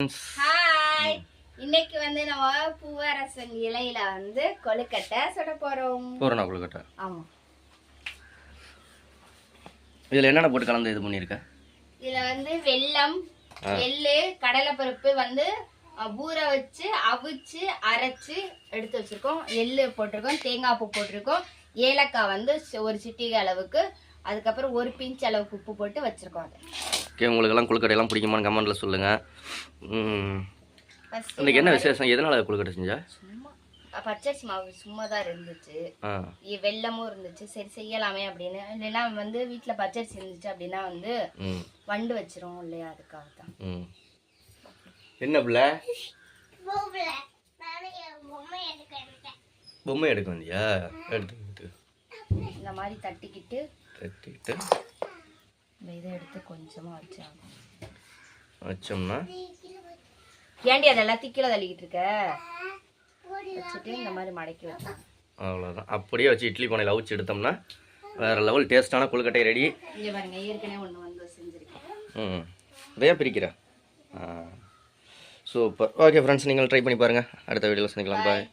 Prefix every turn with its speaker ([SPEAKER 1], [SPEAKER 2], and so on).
[SPEAKER 1] Hi இன்னைக்கு வந்து நம்ம பூவரசன் இலையில வந்து கொழுக்கட்டை சுட போறோம்.
[SPEAKER 2] பூரணா கொழுக்கட்டை.
[SPEAKER 1] ஆமா.
[SPEAKER 2] இதில் என்னென்ன போட்டு கலந்து இது பண்ணியிருக்க
[SPEAKER 1] இதுல வந்து வெல்லம் எள்ளு கடலைப்பருப்பு வந்து ஊற வச்சு அவிச்சு அரைச்சு எடுத்து வச்சிருக்கோம். எள்ளு போட்டிருக்கோம் தேங்காய் பூ போட்டிருக்கோம். ஏலக்காய் வந்து ஒரு சிட்டிகை அளவுக்கு அதுக்கப்புறம் ஒரு பிஞ்ச் அளவுக்கு உப்பு போட்டு வச்சிருக்கோம் அதை.
[SPEAKER 2] ஓகே உங்களுக்கெல்லாம் கொழுக்கட்டையெல்லாம் பிடிக்குமான்னு கமெண்ட்டில் சொல்லுங்கள் இன்னைக்கு என்ன விசேஷம்? எதனால் கொழுக்கட்டை செஞ்சா?
[SPEAKER 1] பச்சரிசி மாவு சும்மா தான் இருந்துச்சு. வெல்லமும் இருந்துச்சு. சரி செய்யலாமே அப்படின்னு. இல்லைன்னா வந்து வீட்டில் பச்சரிசி இருந்துச்சு அப்படின்னா வந்து
[SPEAKER 2] ம்.
[SPEAKER 1] வண்டு வச்சிரும் இல்லையா அதுக்காக தான்.
[SPEAKER 2] ம். என்ன பிள்ளை? பொம்மை எடுக்க வந்தியா? எடுத்துக்கிட்டு
[SPEAKER 1] இந்த மாதிரி தட்டிக்கிட்டு
[SPEAKER 2] தட்டிக்கிட்டு
[SPEAKER 1] எடுத்து கொஞ்சமாக வச்சாகும்
[SPEAKER 2] வச்சோம்னா?
[SPEAKER 1] ஏண்டி அது எல்லாத்தையும் கீழே தள்ளிக்கிட்டு இருக்க? வச்சுட்டு இந்த மாதிரி மடக்கி வச்சோம்.
[SPEAKER 2] அவ்வளோதான் அப்படியே வச்சு இட்லி பானையில் அவிச்சு எடுத்தோம்னா வேறு லெவல் டேஸ்ட்டான கொழுக்கட்டை ரெடி
[SPEAKER 1] இங்கே பாருங்க ஏற்கனவே ஒன்று வந்து செஞ்சுருக்கேன்.
[SPEAKER 2] ம். இதையே பிரிக்கிற? ஆ. சூப்பர். ஓகே ஃப்ரெண்ட்ஸ் நீங்கள் ட்ரை பண்ணி பாருங்கள் அடுத்த வீடியோவில் சந்திக்கலாம். பாய்